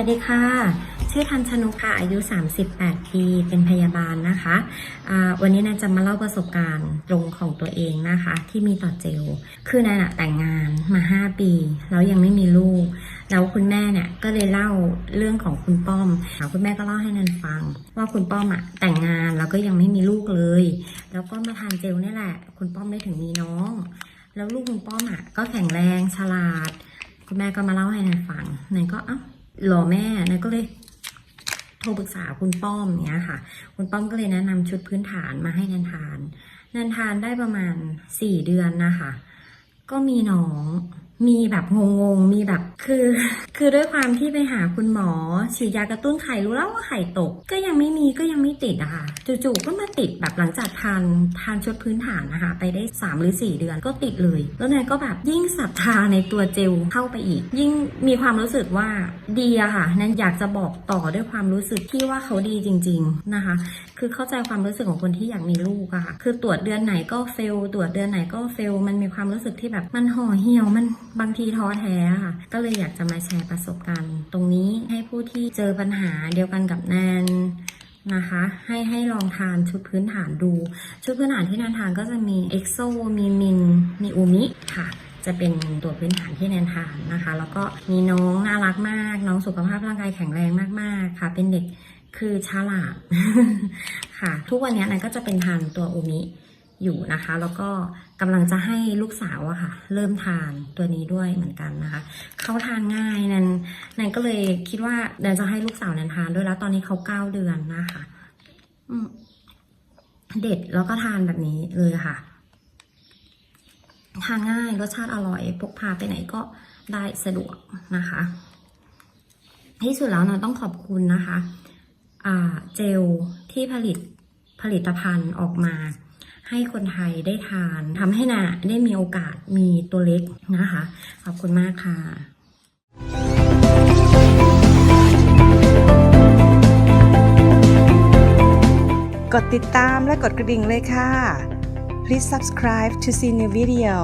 วัสดีค่ะ ชื่อทันชนุกค่ะอายุ 38 ปี เป็นพยาบาลนะคะอ่าวันนี้แนนจะมาเล่าประสบการณ์ตรงของตัวเองนะคะ ที่มีต่อเจล คือนนแต่งงานมา 5 ปี แล้วยังไม่มีลูก แล้วคุณแม่เนี่ยก็เลยเล่าเรื่องของคุณป้อม คุณแม่ก็เล่าให้แนนฟัง ว่าคุณป้อมอะแต่งงานแล้วก็ยังไม่มีลูกเลย แล้วก็มาทานเจลนี่แหละ คุณป้อมได้ถึงมีน้อง แล้วลูกคุณป้อมอะก็แข็งแรงฉลาด คุณแม่ก็มาเล่าให้แนนฟังแนนก็เอ้า หล่อแม่นะก็เลยโทรปรึกษาคุณป้อมเนี้ยค่ะ คุณป้อมก็เลยแนะนำชุดพื้นฐานมาให้นันทานนันทานได้ประมาณสี่เดือนนะคะ ก็มีน้อง มีแบบงงๆ มีแบบคือ คือด้วยความที่ไปหาคุณหมอ ฉีดยากระตุ้นไข่รู้แล้วว่าไข่ตก ก็ยังไม่มีก็ยังไม่ติดอะค่ะจู่ๆก็มาติดแบบหลังจากทานทานชุดพื้นฐานนะคะไปได้ 3 หรือ 4 เดือนก็ติดเลย แล้วแนนก็แบบยิ่งศรัทธาในตัวเจลเข้าไปอีก ยิ่งมีความรู้สึกว่าดีอะค่ะแนนอยากจะบอกต่อด้วยความรู้สึกที่ว่าเขาดีจริง ๆนะคะ คือเข้าใจความรู้สึกของคนที่อยากมีลูกอะค่ะคือตรวจเดือนไหนก็เฟลตรวจเดือนไหนก็เฟลมันมีความรู้สึกที่แบบมันห่อเหี่ยวมัน บางทีท้อแท้ค่ะ ก็เลยอยากจะมาแชร์ประสบการณ์ ตรงนี้ให้ผู้ที่เจอปัญหาเดียวกันกับแนนนะคะให้ให้ลองทานชุดพื้นฐานดู ชุดพื้นฐานที่แนนทานก็จะมีเอ็กโซมีมินมีอูมิค่ะจะเป็นตัวพื้นฐานที่แนนทานนะคะ แล้วก็มีน้องน่ารักมาก น้องสุขภาพร่างกายแข็งแรงมากๆค่ะ เป็นเด็กคือฉลาดค่ะ ทุกวันนี้นันก็จะเป็นทานตัวอูมิ อยู่นะคะ แล้วก็กำลังจะให้ลูกสาวอะค่ะ เริ่มทานตัวนี้ด้วยเหมือนกันนะคะเขาทานง่ายนันนันก็เลยคิดว่านันจะให้ลูกสาวนันทานด้วยแล้วตอนนี้เขาเก้าเดือนนะคะเด็ดแล้วก็ทานแบบนี้เลยค่ะ ทานง่ายรสชาติอร่อยพกพาไปไหนก็ได้สะดวกนะคะ ที่สุดแล้วนะต้องขอบคุณนะคะเจลที่ผลิตผลิตภัณฑ์ออกมา ให้คนไทยได้ทานทำให้นาได้มีโอกาสมีตัวเล็กนะคะ ขอบคุณมากค่ะกดติดตามและกดกระดิ่งเลยค่ะ Please subscribe to see new video